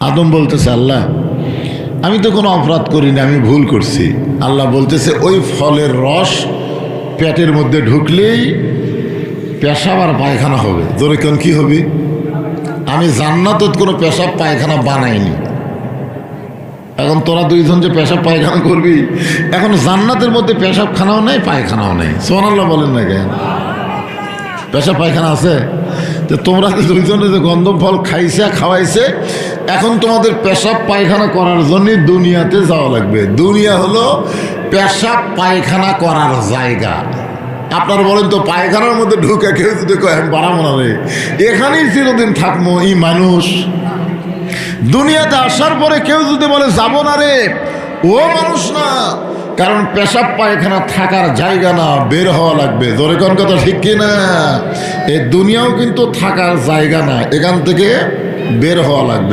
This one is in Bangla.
আদম বলতেছে, আল্লাহ, আমি তো কোনো অপরাধ করিনি আমি ভুল করছি। আল্লাহ বলতেছে, ওই ফলের রস পেটের মধ্যে ঢুকলেই পেশাব আর পায়খানা হবে। তোরে কেন, কি হবে? আমি জান্নাতত কোনো পেশাব পায়খানা বানাইনি। এখন তোরা দুইজন যে পেশাব পায়খানা করবি, এখন জান্নাতের মধ্যে পেশাব খানাও নেই, পায়খানাও নেই। সোহানাল্লাহ বলেন না কেন? পেশাব পায়খানা আছে? তো তোমরা যে দুইজনে যে গন্ধম ফল খাইছে, খাওয়াইছে, এখন তোমাদের পেশাব পায়খানা করার জন্য দুনিয়াতে যাওয়া লাগবে। দুনিয়া হলো পেশাব পায়খানা করার জায়গা। আপনারা বলেন তো, পায়খানার মধ্যে ঢুকে কেউ যদি কয়, আমি বাড়াবো না রে? এখানেই চিরদিন থাকব এই মানুষ। দুনিয়াতে আসার পরে কেউ যদি বলে, যাব না রে। ও মানুষ না, কারণ পেশাব পায়খানা থাকার জায়গা না, বের হওয়া লাগবে। জোরে কোন কথা ঠিক না? এ দুনিয়াও কিন্তু থাকার জায়গা না, এখান থেকে বের হওয়া লাগবে।